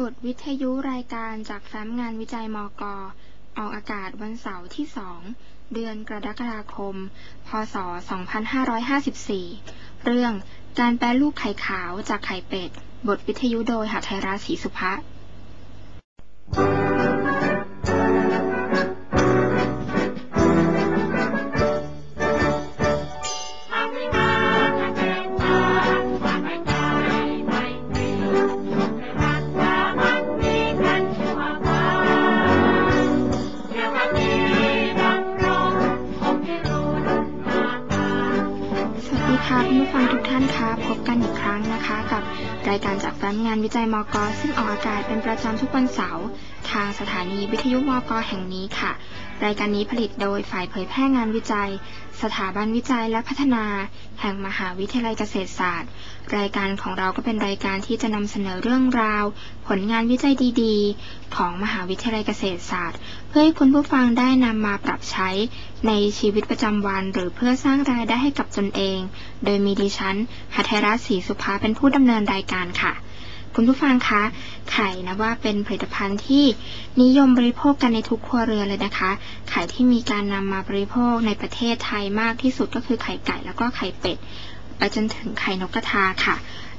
บทวิทยุรายการจากแฟ้มงานวิจัยมก ออกอากาศวันเสาร์ที่สอง เดือนกรกฎาคม พศ 2554 เรื่องการแปลรูปไข่ขาวจากไข่เป็ด บทวิทยุโดยหาไทยราศรีสุภะร การจากแฟ้มงานวิจัยมก ซึ่งออกอากาศเป็นประจำทุกวันเสาร์ทางสถานีวิทยุมก แห่งนี้ค่ะ รายการนี้ผลิตโดยฝ่ายเผยแพร่งานวิจัย สถาบันวิจัยและพัฒนา แห่งมหาวิทยาลัยเกษตรศาสตร์ รายการของเราก็เป็นรายการที่จะนำเสนอเรื่องราว ผลงานวิจัยดีๆ ของมหาวิทยาลัยเกษตรศาสตร์ เพื่อให้คุณผู้ฟังได้นำมาปรับใช้ในชีวิตประจำวัน หรือเพื่อสร้างรายได้ให้กับตนเอง โดยมีดิฉันหัทรัศรีสุภาเป็นผู้ดำเนินรายการค่ะ คุณผู้ฟังคะไข่นะว่าเป็นผลิตภัณฑ์ที่นิยมบริโภคกันในทุกครัวเรือนเลยนะคะ ไข่ที่มีการนำมาบริโภคในประเทศไทยมากที่สุดก็คือไข่ไก่แล้วก็ไข่เป็ดไปจนถึงไข่นกกระทาค่ะ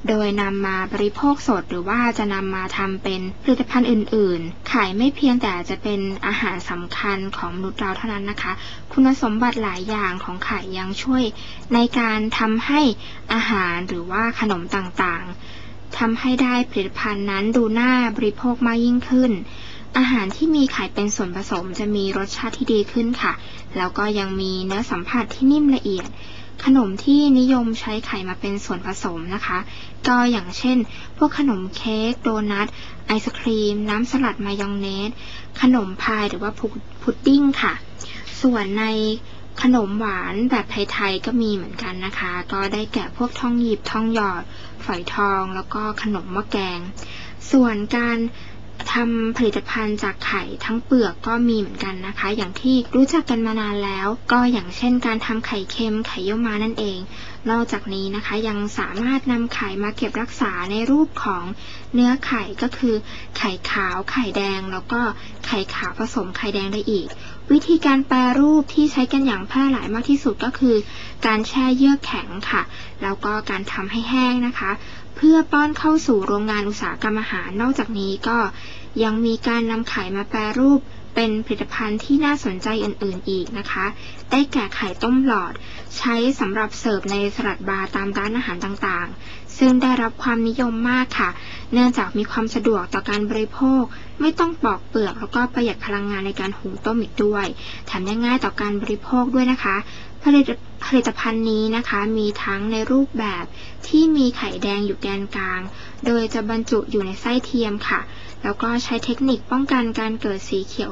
โดยนำมาบริโภคสดหรือว่าจะนำมาทำเป็นผลิตภัณฑ์อื่น ๆ ไข่ไม่เพียงแต่จะเป็นอาหารสำคัญของมนุษย์เราเท่านั้นนะคะ คุณสมบัติหลายอย่างของไข่ยังช่วยในการทำให้อาหารหรือว่าขนมต่างๆ ทำให้ได้ผลิตภัณฑ์นั้นดูน่าบริโภคมากยิ่งขึ้น อาหารที่มีไข่เป็นส่วนผสมจะมีรสชาติที่ดีขึ้นค่ะ แล้วก็ยังมีเนื้อสัมผัสที่นิ่มละเอียด ขนมที่นิยมใช้ไข่มาเป็นส่วนผสมนะคะ ก็อย่างเช่น พวกขนมเค้ก โดนัท ไอศครีม น้ำสลัดมายองเนส ขนมพายหรือว่าพุดดิ้งค่ะ ส่วนใน ขนมหวานแบบไทยๆก็มีเหมือนกันนะคะ ก็ได้แก่พวกทองหยิบทองหยอด ฝอยทองแล้วก็ขนมมะแกง ส่วนการทำผลิตภัณฑ์จากไข่ทั้งเปลือกก็มีเหมือนกันนะคะ อย่างที่รู้จักกันมานานแล้ว ก็อย่างเช่นการทำไข่เค็มไข่เยี่ยวม้านั่นเอง นอกจากนี้นะคะยังสามารถนำไข่มาเก็บรักษาในรูปของเนื้อไข่ก็คือ ไข่ขาวไข่แดง แล้วก็ไข่ขาวผสมไข่แดงได้อีก วิธีการแปรรูปที่ใช้กันอย่างแพร่หลายมากที่สุดก็คือ การแช่เยื่อแข็งค่ะ แล้วก็การทำให้แห้งนะคะ เพื่อป้อนเข้าสู่โรงงานอุตสาหกรรมอาหาร นอกจากนี้ก็ยังมีการนำไข่มาแปรรูปเป็นผลิตภัณฑ์ที่น่าสนใจอื่น ๆ อีกนะคะ ได้แก่ไข่ต้มหลอด ใช้สำหรับเสิร์ฟในสลัดบาร์ตามร้านอาหารต่างๆ ซึ่งได้รับความนิยมมากค่ะ เนื่องจากมีความสะดวกต่อการบริโภค ไม่ต้องปอกเปลือกแล้วก็ประหยัดพลังงานในการหุงต้มอีกด้วยแถมยังง่ายต่อการบริโภคด้วยนะคะ ผลิตผลิตภัณฑ์นี้นะคะมีทั้งในรูปแบบที่มีไข่แดงอยู่แกนกลาง โดยจะบรรจุอยู่ในไส้เทียมค่ะ แล้วก็ใช้เทคนิคป้องกันการเกิดสีเขียว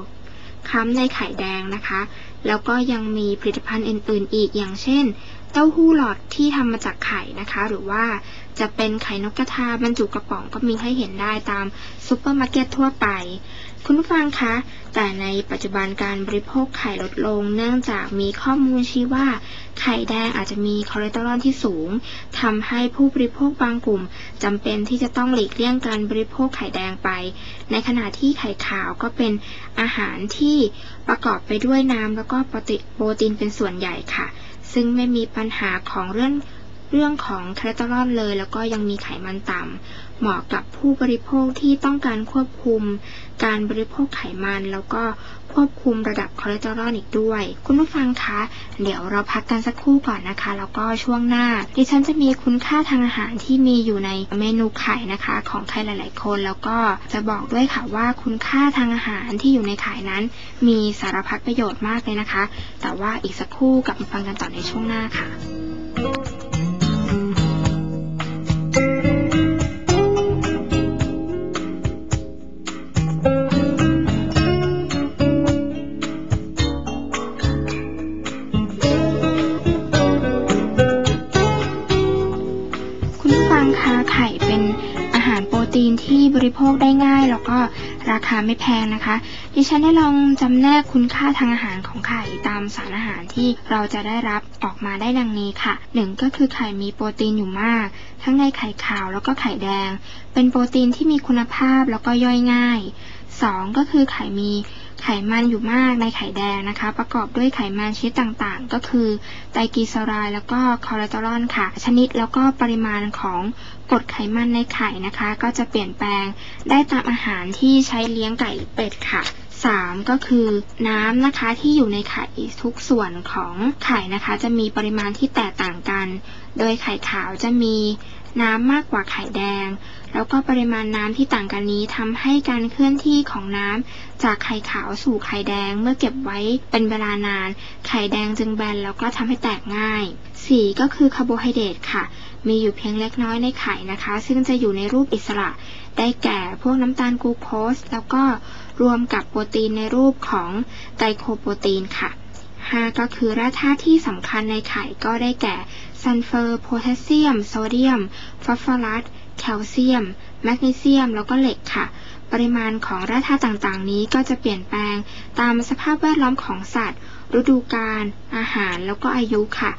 ค้ำในไข่แดงนะคะ แล้วก็ยังมีผลิตภัณฑ์อื่น ๆ อีกอย่างเช่น เต้าหู้หลอดที่ทำมาจากไข่นะคะ หรือว่า จะเป็นไข่นกกระทาบรรจุกระป๋องก็มีให้เห็นได้ตามซูเปอร์มาร์เก็ตทั่วไป คุณผู้ฟังคะ แต่ในปัจจุบันการบริโภคไข่ลดลง เนื่องจากมีข้อมูลชี้ว่า ไข่แดงอาจจะมีคอเลสเตอรอลที่สูงทำให้ผู้บริโภคบางกลุ่มจำเป็นที่จะต้องหลีกเลี่ยงการบริโภคไข่แดงไป ในขณะที่ไข่ขาวก็เป็นอาหารที่ประกอบไปด้วยน้ำแล้วก็โปรตีนเป็นส่วนใหญ่ค่ะ ซึ่งไม่มีปัญหาของเรื่อง เรื่องของคอเลสเตอรอลเลย แล้วก็ยังมีไขมันต่ำเหมาะกับผู้บริโภคที่ต้องการควบคุม การบริโภคไขมัน แล้วก็ควบคุมระดับคอเลสเตอรอลอีกด้วย คุณผู้ฟังคะ เดี๋ยวเราพักกันสักครู่ก่อนนะคะ แล้วก็ช่วงหน้า ดิฉันจะมีคุณค่าทางอาหารที่มีอยู่ในเมนูไข่นะคะ ของใครหลาย ๆ คน แล้วก็จะบอกด้วยค่ะว่าคุณค่าทางอาหารที่อยู่ในไข่นั้น มีสารพัดประโยชน์มากเลยนะคะ แต่ว่าอีกสักครู่กลับมาฟังกันต่อในช่วงหน้าค่ะ ริโภคได้ง่าย แล้วก็ราคาไม่แพงนะคะ ดิฉันได้ลองจำแนกคุณค่าทางอาหารของไข่ตามสารอาหารที่เราจะได้รับออกมาได้ดังนี้ค่ะหนึ่งก็คือไข่มีโปรตีนอยู่มาก ทั้งในไข่ขาวแล้วก็ไข่แดง เป็นโปรตีนที่มีคุณภาพแล้วก็ย่อยง่าย สองก็คือไข่มีไขมันอยู่มากในไข่แดงนะคะ ประกอบด้วยไขมันชนิดต่างๆ ก็คือไตรกลีเซอไรด์แล้วก็คอเลสเตอรอลค่ะ ชนิดแล้วก็ปริมาณของกรดไขมันในไข่นะคะ ก็จะเปลี่ยนแปลงได้ตามอาหารที่ใช้เลี้ยงไก่หรือเป็ดค่ะสามก็คือน้ำนะคะที่อยู่ในไข่ทุกส่วนของไข่นะคะ จะมีปริมาณที่แตกต่างกัน โดยไข่ขาวจะมี น้ำมากกว่าไข่แดง แล้วก็ปริมาณน้ำที่ต่างกันนี้ทำให้การเคลื่อนที่ของน้ำจากไข่ขาวสู่ไข่แดงเมื่อเก็บไว้เป็นเวลานาน ไข่แดงจึงแบนแล้วก็ทำให้แตกง่ายสี่ก็คือคาร์โบไฮเดรตค่ะ มีอยู่เพียงเล็กน้อยในไข่นะคะ ซึ่งจะอยู่ในรูปอิสระ ได้แก่พวกน้ำตาลกลูโคส แล้วก็รวมกับโปรตีนในรูปของไกลโคโปรตีนค่ะ 5 ก็คือแร่ธาตุที่สำคัญในไข่ก็ได้แก่ ซัลเฟอร์โพแทสเซียม โซเดียม ฟอสฟอรัส แคลเซียม แมกนีเซียม แล้วก็เหล็กค่ะ ปริมาณของแร่ธาตุต่างๆ นี้ก็จะเปลี่ยนแปลงตามสภาพแวดล้อมของสัตว์ ฤดูกาล อาหารแล้วก็อายุค่ะ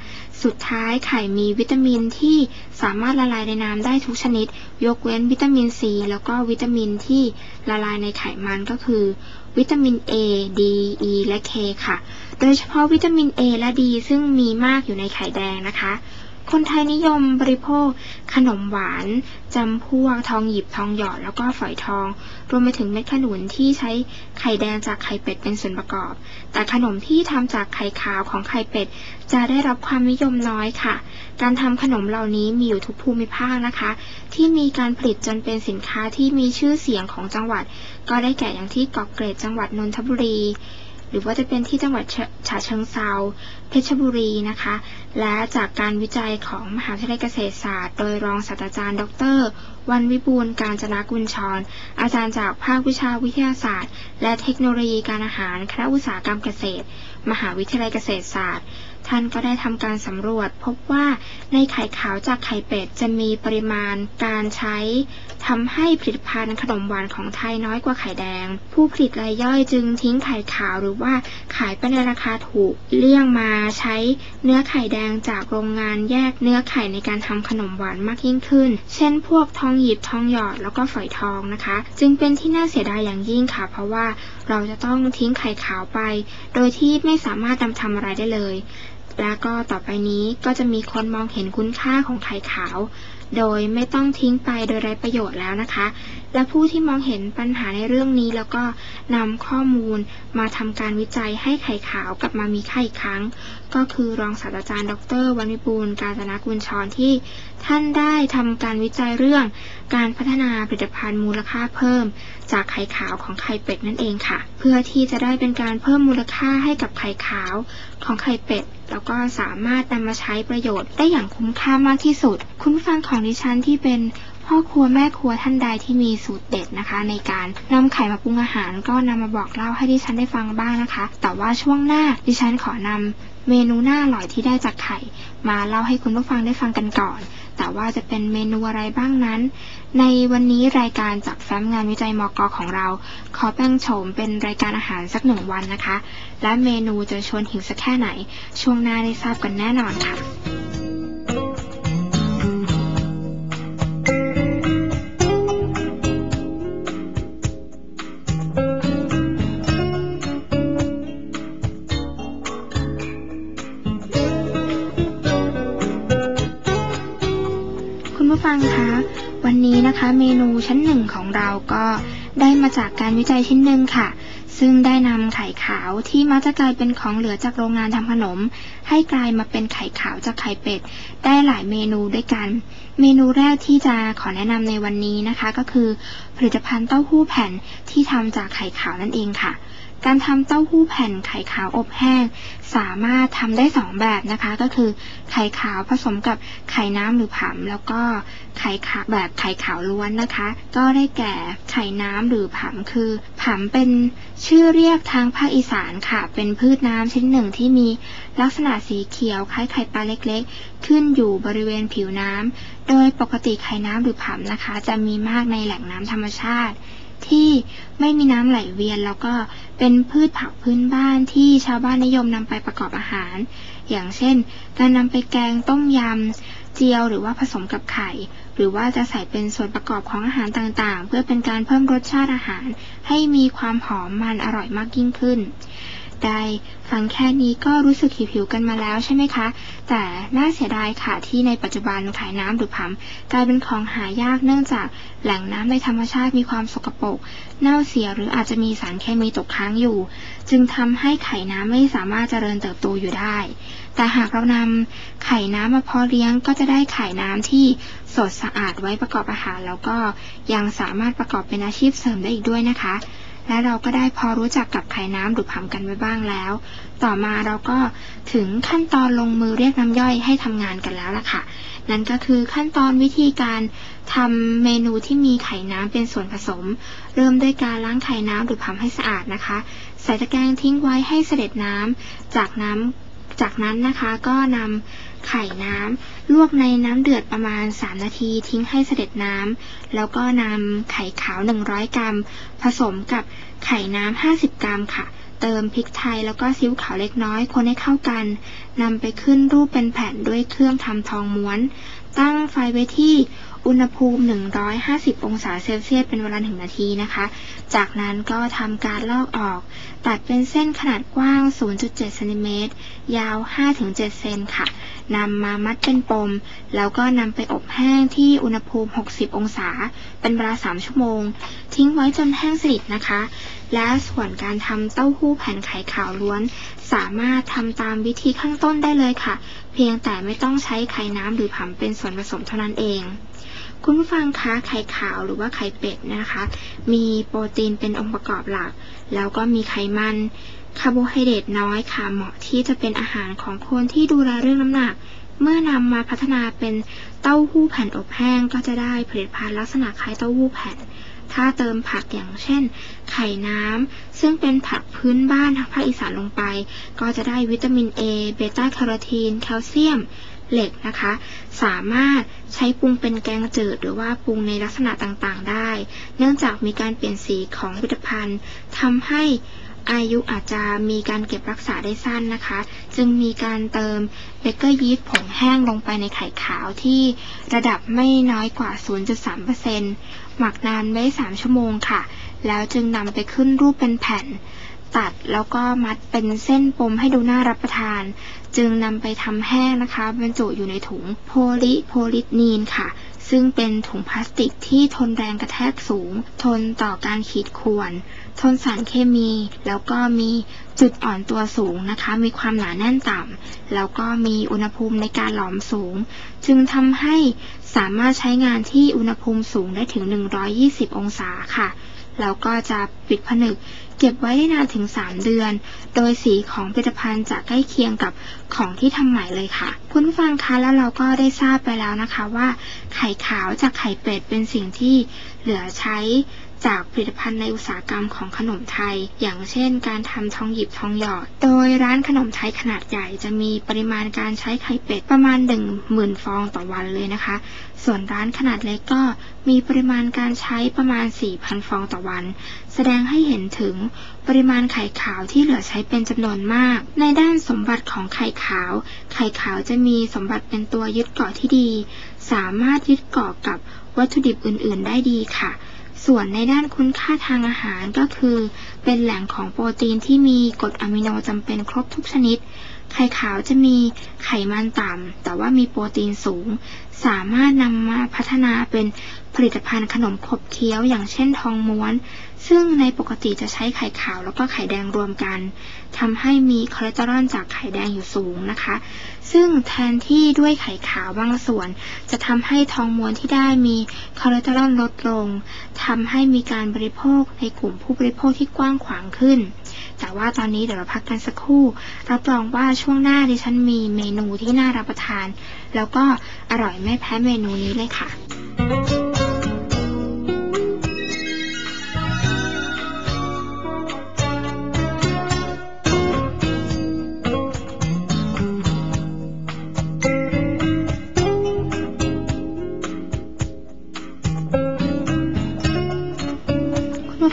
สุดท้ายไข่มีวิตามินที่สามารถละลายในน้ำได้ทุกชนิด ยกเว้นวิตามินซีแล้วก็วิตามินที่ละลายในไขมันก็คือ วิตามิน A D E และ K ค่ะ โดยเฉพาะวิตามิน A และ D ซึ่งมีมากอยู่ในไข่แดงนะคะ คนไทยนิยมบริโภค ขนมหวานจำพวกทองหยิบทองหยอดแล้วก็ฝอยทอง รวมไปถึงเม็ดขนุนที่ใช้ไข่แดงจากไข่เป็ดเป็นส่วนประกอบ แต่ขนมที่ทำจากไข่ขาวของไข่เป็ด จะได้รับความนิยมน้อยค่ะ การทำขนมเหล่านี้มีอยู่ทุกภูมิภาคนะคะ ที่มีการผลิตจนเป็นสินค้าที่มีชื่อเสียงของจังหวัด ก็ได้แก่อย่างที่เกาะเกร็ดจังหวัดนนทบุรี รือว่าจะเป็นที่จังหวัดฉะเชิงเซาเพชรบุรีนะคะ และจากการวิจัยของมหาวิทยาลัยเกษตรศาสตร์ โดยรองศาสตราจารย์ ดร วันวิบูลการจนากุลชร อาจารย์จากภาควิชาวิทยาศาสตร์ และเทคโนโลยีการอาหารคณะอุตสาหกรรมเกษตร มหาวิทยาลัยเกษตรศาสตร์ ท่านก็ได้ทำการสำรวจพบว่าในไข่ขาวจากไข่เป็ดจะมีปริมาณการใช้ทำให้ผลิตภัณฑ์ขนมหวานของไทยน้อยกว่าไข่แดง ผู้ผลิตรายย่อยจึงทิ้งไข่ขาวหรือว่าขายไปในราคาถูกเลี่ยงมาใช้เนื้อไข่แดงจากโรงงานแยกเนื้อไข่ในการทำขนมหวานมากยิ่งขึ้น เช่น พวกทองหยิบทองหยอดแล้วก็ฝอยทองนะคะ จึงเป็นที่น่าเสียดายอย่างยิ่งค่ะ เพราะว่าเราจะต้องทิ้งไข่ขาวไป โดยที่ไม่สามารถนำทำอะไรได้เลย แล้วก็ต่อไปนี้ก็จะมีคนมองเห็นคุณค่าของไข่ขาว โดยไม่ต้องทิ้งไปโดยไร้ประโยชน์แล้วนะคะ และผู้ที่มองเห็นปัญหาในเรื่องนี้ แล้วก็นำข้อมูลมาทำการวิจัยให้ไข่ขาวกลับมามีค่าอีกครั้ง ก็คือรองศาสตราจารย์ ดรวันวิบูลกาญจนากุลชรที่ ท่านได้ทำการวิจัยเรื่อง การพัฒนาผลิตภัณฑ์มูลค่าเพิ่ม จากไข่ขาวของไข่เป็ดนั่นเองค่ะ เพื่อที่จะได้เป็นการเพิ่มมูลค่าให้กับไข่ขาวของไข่เป็ด แล้วก็สามารถนำมาใช้ประโยชน์ได้อย่างคุ้มค่ามากที่สุด คุณฟังของดิฉันที่เป็นพ่อครัวแม่ครัวท่านใดที่มีสูตรเด็ดนะคะ ในการนำไข่มาปรุงอาหาร ก็นำมาบอกเล่าให้ดิฉันได้ฟังบ้างนะคะ แต่ว่าช่วงหน้าดิฉันขอนำเมนูหน้าอร่อยที่ได้จากไข่ มาเล่าให้คุณผู้ฟังได้ฟังกันก่อน แต่ว่าจะเป็นเมนูอะไรบ้างนั้น ในวันนี้รายการจากแฟ้มงานวิจัยมกของเรา ขอแป้งโฉมเป็นรายการอาหารสักหนึ่งวันนะคะ และเมนูจะชวนหิวสักแค่ไหน ช่วงหน้าได้ทราบกันแน่นอนค่ะ เมนูชั้นหนึ่งของเราก็ได้มาจากการวิจัยชิ้นหนึ่งค่ะ ซึ่งได้นำไข่ขาวที่มักจะกลายเป็นของเหลือจากโรงงานทำขนม ให้กลายมาเป็นไข่ขาวจากไข่เป็ด ได้หลายเมนูด้วยกัน เมนูแรกที่จะขอแนะนำในวันนี้นะคะ ก็คือ ผลิตภัณฑ์เต้าหู้แผ่นที่ทำจากไข่ขาวนั่นเองค่ะ การทำเต้าหู้แผ่นไข่ขาวอบแห้ง สามารถทำได้สองแบบนะคะ ก็คือไข่ขาวผสมกับไข่น้ำหรือผำแล้วก็ไข่ขาวแบบไข่ขาวล้วนนะคะ ก็ได้แก่ไข่น้ำหรือผำคือผำเป็นชื่อเรียกทางภาคอีสานค่ะ เป็นพืชน้ำชนิดหนึ่งที่มีลักษณะสีเขียวคล้ายไข่ปลาเล็กๆ ขึ้นอยู่บริเวณผิวน้ำโดยปกติไข่น้ำหรือผำนะคะ จะมีมากในแหล่งน้ำธรรมชาติ ที่ไม่มีน้ำไหลเวียน แล้วก็เป็นพืชผักพื้นบ้านที่ชาวบ้านนิยมนำไปประกอบอาหาร อย่างเช่น การนำไปแกงต้มยำ เจียวหรือว่าผสมกับไข่ หรือว่าจะใส่เป็นส่วนประกอบของอาหารต่างๆ เพื่อเป็นการเพิ่มรสชาติอาหาร ให้มีความหอมมันอร่อยมากยิ่งขึ้น ได้ฟังแค่นี้ก็รู้สึกหิวๆกันมาแล้วใช่ไหมคะ แต่น่าเสียดายค่ะที่ในปัจจุบันขายน้ำหรือผัมกลายเป็นของหายากเนื่องจากแหล่งน้ำในธรรมชาติมีความสกปรกเน่าเสียหรืออาจจะมีสารเคมีตกค้างอยู่ จึงทำให้ไข่น้ำไม่สามารถเจริญเติบโตอยู่ได้ แต่หากเรานำไข่น้ำมาเพาะเลี้ยงก็จะได้ไข่น้ำที่สดสะอาดไว้ประกอบอาหาร แล้วก็ยังสามารถประกอบเป็นอาชีพเสริมได้อีกด้วยนะคะ และเราก็ได้พอรู้จักกับไข่น้ำหรือผัมกันไว้บ้างแล้ว ต่อมาเราก็ถึงขั้นตอนลงมือเรียกน้ำย่อยให้ทำงานกันแล้วล่ะค่ะ นั่นก็คือขั้นตอนวิธีการทำเมนูที่มีไข่น้ำเป็นส่วนผสม เริ่มด้วยการล้างไข่น้ำหรือผัมให้สะอาดนะคะ ใส่ตะแกรงทิ้งไว้ให้เสด็จน้ำจากน้ำ จากนั้นนะคะก็นำไข่น้ำลวกในน้ำเดือดประมาณ 3 นาทีทิ้งให้เสด็จน้ำแล้วก็นำไข่ขาว 100 กรัม ผสมกับไข่น้ำ 50 กรัมค่ะ เติมพริกไทยแล้วก็ซีอิ๊วขาวเล็กน้อยคนให้เข้ากันนำไปขึ้นรูปเป็นแผ่นด้วยเครื่องทำทองม้วน ตั้งไฟไว้ที่ อุณหภูมิ 150 องศาเซลเซียสเป็นเวลาหนึ่งนาทีนะคะ จากนั้นก็ทำการลอกออก ตัดเป็นเส้นขนาดกว้าง 0.7เซนติเมตรยาว 5-7 เซนค่ะนำมามัดเป็นปม แล้วก็นำไปอบแห้งที่อุณหภูมิ 60 องศา เป็นเวลา 3 ชั่วโมง ทิ้งไว้จนแห้งสนิทนะคะ และส่วนการทำเต้าหู้แผ่นไข่ขาวล้วน สามารถทำตามวิธีข้างต้นได้เลยค่ะ เพียงแต่ไม่ต้องใช้ไข่น้ำหรือผัมเป็นส่วนผสมเท่านั้นเอง คุณผู้ฟังคะไข่ขาวหรือว่าไข่เป็ดนะคะ มีโปรตีนเป็นองค์ประกอบหลัก แล้วก็มีไขมันคาร์โบไฮเดรตน้อยค่ะเหมาะที่จะเป็นอาหารของคนที่ดูแลเรื่องน้ำหนัก เมื่อนำมาพัฒนาเป็นเต้าหู้แผ่นอบแห้งก็จะได้ผลิตภัณฑ์ลักษณะคล้ายเต้าหู้แผ่น ถ้าเติมผักอย่างเช่น ไข่น้ำซึ่งเป็นผักพื้นบ้านทางภาคอีสานลงไป ก็จะได้วิตามิน A เบต้าแคโรทีน แคลเซียม เหล็กนะคะ สามารถ ใช้ปรุงเป็นแกงจืดหรือว่าปรุงในลักษณะต่างๆ ได้ เนื่องจากมีการเปลี่ยนสีของผลิตภัณฑ์ทำให้อายุอาจจะมีการเก็บรักษาได้สั้นนะคะ จึงมีการเติมเบเกอร์ยีสต์ผงแห้งลงไปในไข่ขาวที่ระดับไม่น้อยกว่า 0.3%หมักนานไว้ 3 ชั่วโมงค่ะ แล้วจึงนำไปขึ้นรูปเป็นแผ่น ตัดแล้วก็มัดเป็นเส้นปมให้ดูน่ารับประทาน จึงนำไปทำแห้งนะคะบรรจุอยู่ในถุงโพลิโพลินีนค่ะ ซึ่งเป็นถุงพลาสติกที่ทนแรงกระแทกสูง ทนต่อการขีดข่วน ทนสารเคมี แล้วก็มีจุดอ่อนตัวสูงนะคะ มีความหนาแน่นต่ำแล้วก็มีอุณหภูมิในการหลอมสูง จึงทำให้สามารถใช้งานที่อุณหภูมิสูงได้ถึง 120 องศาค่ะ แล้วก็จะปิดผนึก เก็บไว้ได้นานถึง 3 เดือน โดยสีของผลิตภัณฑ์จะใกล้เคียงกับของที่ทำใหม่เลยค่ะ คุณฟังคะแล้วเราก็ได้ทราบไปแล้วนะคะว่า ไข่ขาวจากไข่เป็ดเป็นสิ่งที่เหลือใช้ จากผลิตภัณฑ์ในอุตสาหกรรมของขนมไทย อย่างเช่น การทำทองหยิบทองหยอด โดยร้านขนมไทยขนาดใหญ่จะมีปริมาณการใช้ไข่เป็ดประมาณ 1 0,000 ฟองต่อวันเลยนะคะ ส่วนร้านขนาดเล็กก็มีปริมาณการใช้ประมาณ 4,000 ฟองต่อวัน แสดงให้เห็นถึงปริมาณไข่ขาวที่เหลือใช้เป็นจำนวนมาก ในด้านสมบัติของไข่ขาว ไข่ขาวจะมีสมบัติเป็นตัวยึดเกาะที่ดี สามารถยึดเกาะกับวัตถุดิบอื่น ๆ ได้ดีค่ะ ส่วนในด้านคุณค่าทางอาหารก็คือ เป็นแหล่งของโปรตีนที่มีกรดอะมิโนจำเป็นครบทุกชนิด ไข่ขาวจะมีไขมันต่ำ แต่ว่ามีโปรตีนสูง สามารถนำมาพัฒนาเป็นผลิตภัณฑ์ขนมขบเคี้ยวอย่างเช่นทองม้วน ซึ่งในปกติจะใช้ไข่ขาวแล้วก็ไข่แดงรวมกันทำให้มีคอเลสเตอรอลจากไข่แดงอยู่สูงนะคะ ซึ่งแทนที่ด้วยไข่ขาวบางส่วน จะทำให้ทองม้วนที่ได้มีคอเลสเตอรอลลดลงทำให้มีการบริโภคในกลุ่มผู้บริโภคที่กว้างขวางขึ้น แต่ว่าตอนนี้เดี๋ยวเราพักกันสักครู่ รับรองว่าช่วงหน้าดิฉันมีเมนูที่น่ารับประทาน แล้วก็อร่อยไม่แพ้เมนูนี้เลยค่ะ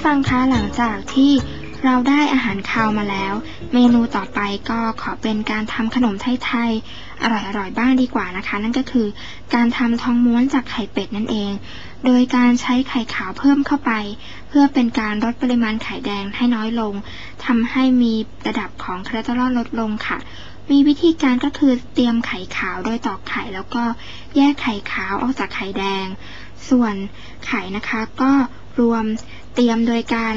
ฟังคะหลังจากที่เราได้อาหารคาวมาแล้ว เมนูต่อไปก็ขอเป็นการทำขนมไทยๆอร่อยๆบ้างดีกว่านะคะ นั่นก็คือการทำทองม้วนจากไข่เป็ดนั่นเอง โดยการใช้ไข่ขาวเพิ่มเข้าไป เพื่อเป็นการลดปริมาณไข่แดงให้น้อยลงทำให้มีระดับของคอเลสเตอรอลลดลงค่ะมีวิธีการก็คือเตรียมไข่ขาวโดยตอกไข่แล้วก็แยกไข่ขาวออกจากไข่แดง ส่วนไข่นะคะก็รวม เตรียมโดยการ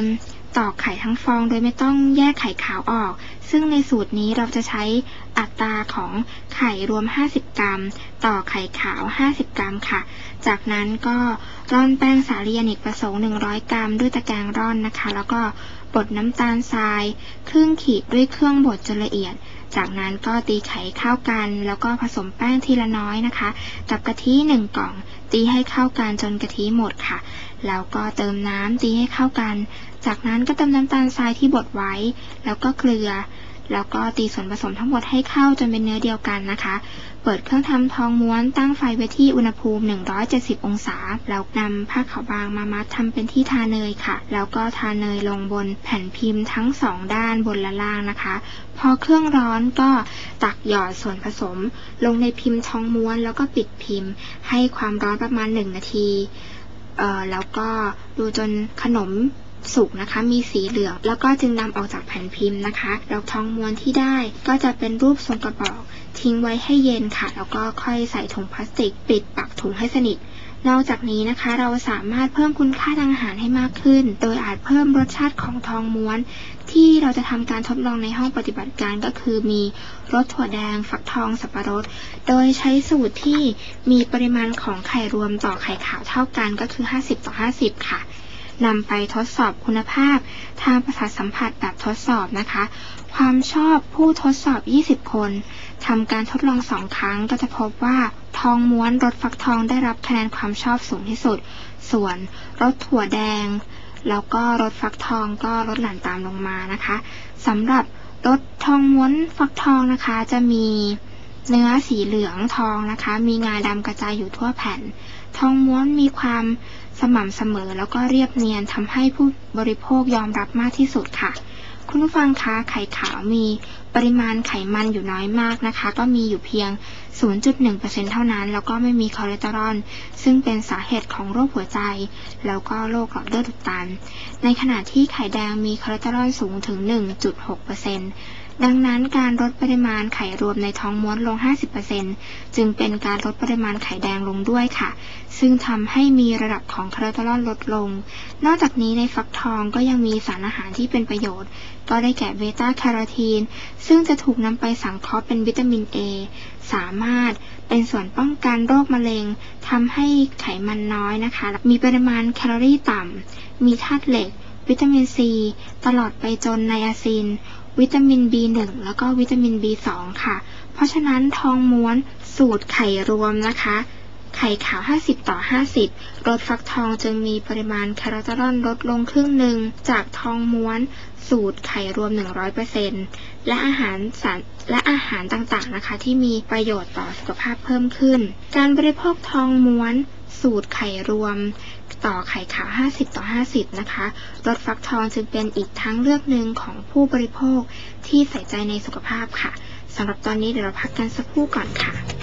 ตอกไข่ทั้งฟองโดยไม่ต้องแยกไข่ขาวออก ซึ่งในสูตรนี้เราจะใช้อัตราของไข่รวม 50 กรัม ต่อไข่ขาว 50 กรัมค่ะ จากนั้นก็ร่อนแป้งสาลีอเนกประสงค์ 100 กรัม ด้วยตะแกรงร่อนนะคะ แล้วก็บดน้ำตาลทราย ครึ่งขีดด้วยเครื่องบดจนละเอียด จากนั้นก็ตีไข่เข้ากัน แล้วก็ผสมแป้งทีละน้อยนะคะ กับกะทิหนึ่งกล่อง ตีให้เข้ากันจนกะทิหมดค่ะ แล้วก็เติมน้ำตีให้เข้ากัน จากนั้นก็เติมน้ำตาลทรายที่บดไว้ แล้วก็เกลือ แล้วก็ตีส่วนผสมทั้งหมดให้เข้าจนเป็นเนื้อเดียวกันนะคะ เปิดเครื่องทำทองม้วนตั้งไฟไว้ที่อุณหภูมิ 170 องศา แล้วนำผ้าขาวบางมามัดทำเป็นที่ทาเนยค่ะ แล้วก็ทาเนยลงบนแผ่นพิมพ์ทั้งสองด้านบนและล่างนะคะ พอเครื่องร้อนก็ตักหยอดส่วนผสม ลงในพิมพ์ทองม้วนแล้วก็ปิดพิมพ์ ให้ความร้อนประมาณ 1 นาที แล้วก็ดูจนขนมสุกนะคะ มีสีเหลือง แล้วก็จึงนำออกจากแผ่นพิมพ์นะคะเราทองม้วนที่ได้ก็จะเป็นรูปทรงกระบอก ทิ้งไว้ให้เย็นค่ะ แล้วก็ค่อยใส่ถุงพลาสติก ปิดปากถุงให้สนิท นอกจากนี้นะคะ เราสามารถเพิ่มคุณค่าทางอาหารให้มากขึ้น โดยอาจเพิ่มรสชาติของทองม้วน ที่เราจะทำการทดลองในห้องปฏิบัติการก็คือมีรสถั่วแดงฟักทอง สับปะรด โดยใช้สูตรที่มีปริมาณของไข่รวมต่อไข่ขาวเท่ากันก็คือ 50 ต่อ 50 ค่ะนำไปทดสอบคุณภาพ ทางประสาทสัมผัสแบบทดสอบนะคะ ความชอบผู้ทดสอบ 20 คนทำการทดลองสองครั้งก็จะพบว่า ทองม้วนรสฟักทองได้รับคะแนนความชอบสูงที่สุด ส่วนรสถั่วแดง แล้วก็รสฟักทองก็ลดหลั่นตามลงมานะคะสำหรับรสทองม้วนฟักทองนะคะ จะมีเนื้อสีเหลืองทองนะคะ มีงาดำกระจายอยู่ทั่วแผ่น ทองม้วนมีความสม่ำเสมอแล้วก็เรียบเนียนทำให้ผู้บริโภคยอมรับมากที่สุดค่ะ คุณผู้ฟังคะไข่ขาวมีปริมาณไขมันอยู่น้อยมากนะคะ ก็มีอยู่เพียง 0.1%เท่านั้น แล้วก็ไม่มีคอเลสเตอรอล ซึ่งเป็นสาเหตุของโรคหัวใจ แล้วก็โรคหลอดเลือดอุดตัน ในขณะที่ไข่แดงมีคอเลสเตอรอลสูงถึง 1.6%ดังนั้นการลดปริมาณไข่รวมในท้องม้วนลง 50%จึงเป็นการลดปริมาณไข่แดงลงด้วยค่ะ ซึ่งทำให้มีระดับของคอเลสเตอรอลลดลง นอกจากนี้ในฟักทองก็ยังมีสารอาหารที่เป็นประโยชน์ ก็ได้แก่เบต้าแคโรทีน ซึ่งจะถูกนำไปสังเคราะห์เป็นวิตามิน A สามารถเป็นส่วนป้องกันโรคมะเร็งทำให้ไขมันน้อยนะคะ มีปริมาณแคลอรี่ต่ำ มีธาตุเหล็ก วิตามินซี ตลอดไปจนไนอาซิน วิตามิน B1 แล้วก็วิตามิน B2 ค่ะ เพราะฉะนั้นทองม้วนสูตรไข่รวมนะคะ ไข่ขาว 50 ต่อ 50 รสฟักทองจึงมีปริมาณคาราเตอรอลลดลงครึ่งหนึ่งจากทองม้วน สูตรไข่รวม 100%และอาหารสารและอาหารต่างๆนะคะ ที่มีประโยชน์ต่อสุขภาพเพิ่มขึ้น การบริโภคทองม้วน สูตรไข่รวมต่อไข่ขาว 50 ต่อ 50 นะคะ รสฟักทองจึงเป็นอีกทั้งเลือกหนึ่งของผู้บริโภคที่ใส่ใจในสุขภาพค่ะ สำหรับตอนนี้เดี๋ยวเราพักกันสักครู่ก่อนค่ะ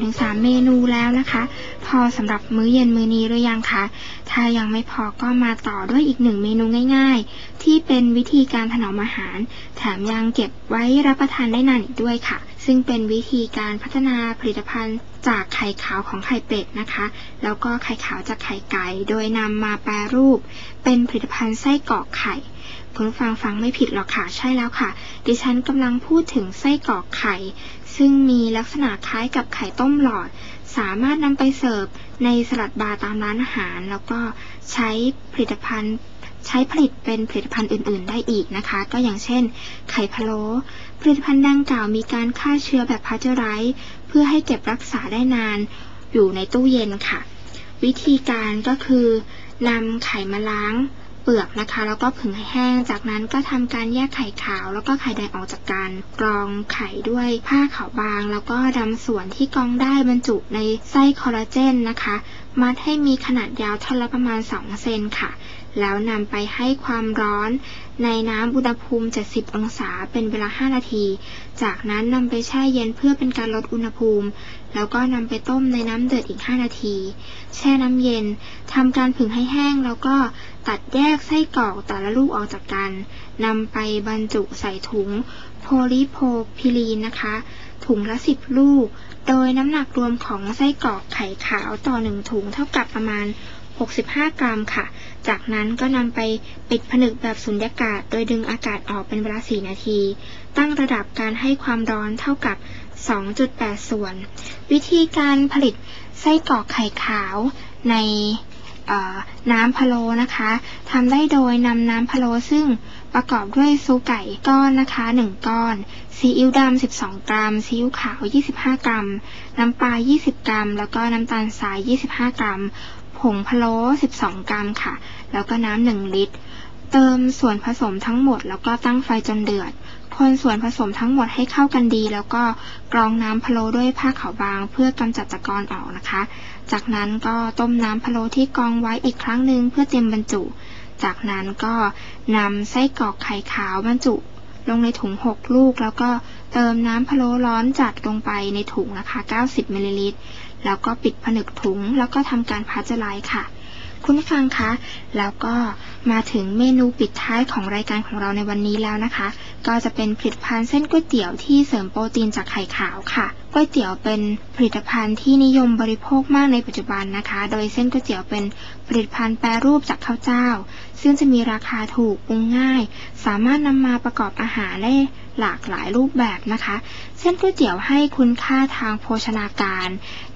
2-3 เมนูแล้วนะคะ พอสำหรับมื้อเย็นมื้อนี้หรือยังคะ ถ้ายังไม่พอก็มาต่อด้วยอีกหนึ่งเมนูง่าย ๆ ที่เป็นวิธีการถนอมอาหาร แถมยังเก็บไว้รับประทานได้นานอีกด้วยค่ะ ซึ่งเป็นวิธีการพัฒนาผลิตภัณฑ์จากไข่ขาวของไข่เป็ดนะคะ แล้วก็ไข่ขาวจากไข่ไก่ โดยนำมาแปรรูป เป็นผลิตภัณฑ์ไส้กรอกไข่คุณฟังฟังไม่ผิดหรอกค่ะ ใช่แล้วค่ะ ดิฉันกำลังพูดถึงไส้กรอกไข่ ซึ่งมีลักษณะคล้ายกับไข่ต้มหลอด สามารถนำไปเสิร์ฟในสลัดบาร์ตามร้านอาหาร แล้วก็ใช้ผลิตภัณฑ์ ใช้ผลิตเป็นผลิตภัณฑ์อื่น ๆ ได้อีกนะคะ ก็อย่างเช่น ไข่พะโล้ผลิตภัณฑ์ดังกล่าวมีการฆ่าเชื้อแบบพาเจอไรส์เพื่อให้เก็บรักษาได้นาน อยู่ในตู้เย็นค่ะ วิธีการก็คือนำไข่มาล้าง เปลือกนะคะ แล้วก็ผึ่งให้แห้ง จากนั้นก็ทำการแยกไข่ขาว แล้วก็ไข่แดงออกจากกันกรองไข่ด้วยผ้าขาวบาง แล้วก็นำส่วนที่กรองได้บรรจุในไส้คอลลาเจนนะคะ มัดให้มีขนาดยาวท่อนละประมาณ 2 เซนค่ะ แล้วนำไปให้ความร้อนในน้ำอุณหภูมิ 70 องศาเป็นเวลา 5 นาที จากนั้นนำไปแช่เย็นเพื่อเป็นการลดอุณหภูมิ แล้วก็นำไปต้มในน้ำเดือดอีก 5 นาที แช่น้ำเย็นทำการผึ่งให้แห้ง แล้วก็ตัดแยกไส้กรอกแต่ละลูกออกจากกันนำไปบรรจุใส่ถุงโพลีโพพิลีนนะคะ ถุงละ 10 ลูก โดยน้ำหนักรวมของไส้กรอกไข่ขาวต่อ 1 ถุงเท่ากับประมาณ 65 กรัมค่ะ จากนั้นก็นำไปปิดผนึกแบบสุญญากาศ โดยดึงอากาศออกเป็นเวลา 4 นาที ตั้งระดับการให้ความร้อนเท่ากับ 2.8 ส่วน วิธีการผลิตไส้กรอกไข่ขาวในน้ำพะโล้นะคะทำได้โดยนำน้ำพะโล้ซึ่งประกอบด้วยซูไก่ก้อนนะคะ 1 ก้อนซีอิ๊วดำ 12 กรัมซีอิ๊วขาว 25 กรัม น้ำปลา 20 กรัม แล้วก็น้ำตาลทราย 25 กรัม ผงพะโล้12 กรัมค่ะ แล้วก็น้ำ1ลิตร เติมส่วนผสมทั้งหมด แล้วก็ตั้งไฟจนเดือด คนส่วนผสมทั้งหมดให้เข้ากันดี แล้วก็กรองน้ำพะโล้ด้วยผ้าขาวบาง เพื่อกำจัดตะกอนออกนะคะ จากนั้นก็ต้มน้ำพะโล้ที่กรองไว้อีกครั้งหนึ่งเพื่อเตรียมบรรจุ จากนั้นก็นำไส้กรอกไข่ขาวบรรจุลงในถุง 6 ลูกแล้วก็ เติมน้ำพะโล้ร้อนจัดลงไปในถุงนะคะ 90มิลลิลิตร แล้วก็ปิดผนึกถุง แล้วก็ทำการพาสเจอร์ไลซ์ค่ะ คุณผู้ฟังคะ แล้วก็มาถึงเมนูปิดท้ายของรายการของเราในวันนี้แล้วนะคะ ก็จะเป็นผลิตภัณฑ์เส้นก๋วยเตี๋ยวที่เสริมโปรตีนจากไข่ขาวค่ะก๋วยเตี๋ยวเป็นผลิตภัณฑ์ที่นิยมบริโภคมากในปัจจุบันนะคะ โดยเส้นก๋วยเตี๋ยวเป็นผลิตภัณฑ์แปรรูปจากข้าวเจ้า ซึ่งจะมีราคาถูกปรุงง่าย สามารถนำมาประกอบอาหารได้ หลากหลายรูปแบบนะคะ เส้นก๋วยเตี๋ยวให้คุณค่าทางโภชนาการ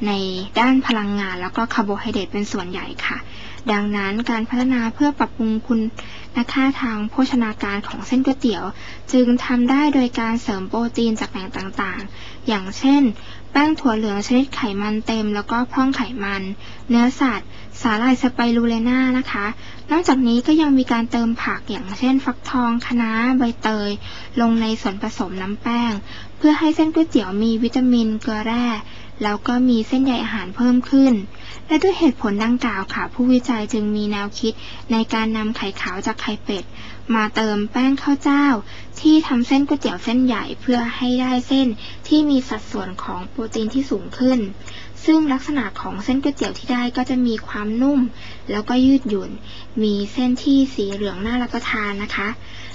ในด้านพลังงานแล้วก็คาร์โบไฮเดรตเป็นส่วนใหญ่ค่ะ ดังนั้นการพัฒนาเพื่อปรับปรุงคุณค่าทางโภชนาการของเส้นก๋วยเตี๋ยว จึงทำได้โดยการเสริมโปรตีนจากแหล่งต่างๆ อย่างเช่น แป้งถั่วเหลืองชนิดไขมันเต็ม แล้วก็พร่องไขมัน เนื้อสัตว์ สาหร่ายสไปรูเลน่านะคะ นอกจากนี้ก็ยังมีการเติมผักอย่างเช่น ฟักทองคะน้าใบเตย ลงในส่วนผสมน้ำแป้ง เพื่อให้เส้นก๋วยเตี๋ยวมีวิตามินเกลือแร่ แล้วก็มีเส้นใยอาหารเพิ่มขึ้น และด้วยเหตุผลดังกล่าวค่ะ ผู้วิจัยจึงมีแนวคิดในการนำไข่ขาวจากไข่เป็ด มาเติมแป้งข้าวเจ้า ที่ทำเส้นก๋วยเตี๋ยวเส้นใหญ่เพื่อให้ได้เส้นที่มีสัดส่วนของโปรตีนที่สูงขึ้น ซึ่งลักษณะของเส้นก๋วยเตี๋ยวที่ได้ก็จะมีความนุ่ม แล้วก็ยืดหยุ่น มีเส้นที่สีเหลืองน่ารับประทานนะคะ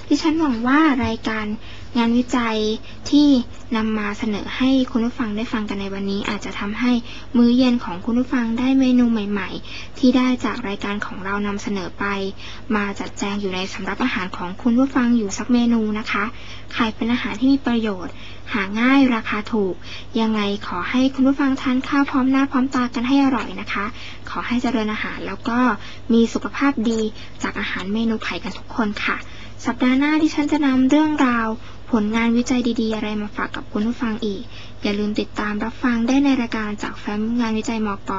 ดิฉันหวังว่ารายการ งานวิจัยที่นำมาเสนอให้คุณผู้ฟังได้ฟังกันในวันนี้ อาจจะทำให้มื้อเย็นของคุณผู้ฟังได้เมนูใหม่ ๆ ที่ได้จากรายการของเรานำเสนอไป มาจัดแจงอยู่ในสำรับอาหารของคุณผู้ฟังอยู่สักเมนูนะคะขายเป็นอาหารที่มีประโยชน์ หาง่ายราคาถูก ยังไงขอให้คุณผู้ฟังทานข้าวพร้อมหน้าพร้อมตากันให้อร่อยนะคะ ขอให้เจริญอาหารแล้วก็มีสุขภาพดีจากอาหารเมนูไข่กันทุกคนค่ะ สัปดาห์หน้าที่ฉันจะนำเรื่องราว ผลงานวิจัยดีๆ อะไรมาฝากกับคุณผู้ฟังอีก อย่าลืมติดตามรับฟังได้ในรายการจากแฟ้มงานวิจัยมก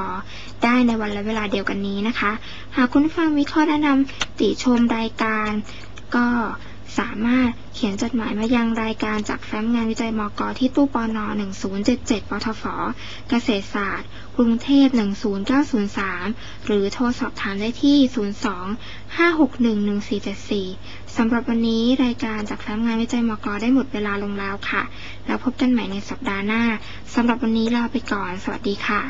ได้ในวันและเวลาเดียวกันนี้นะคะ หากคุณผู้ฟังมีข้อแนะนำติชมรายการ ก็ สามารถเขียนจดหมายมายังรายการจากแฟ้มงานวิจัยมกที่ตู้ปอนอ1077ปทฟเกษตรศาสตร์ กรุงเทพ 10903 หรือโทรสอบถามได้ที่ 02-561-1474 สำหรับวันนี้รายการจากแฟ้มงานวิจัยมกได้หมดเวลาลงแล้วค่ะ แล้วพบกันใหม่ในสัปดาห์หน้า สำหรับวันนี้ลาไปก่อน สวัสดีค่ะ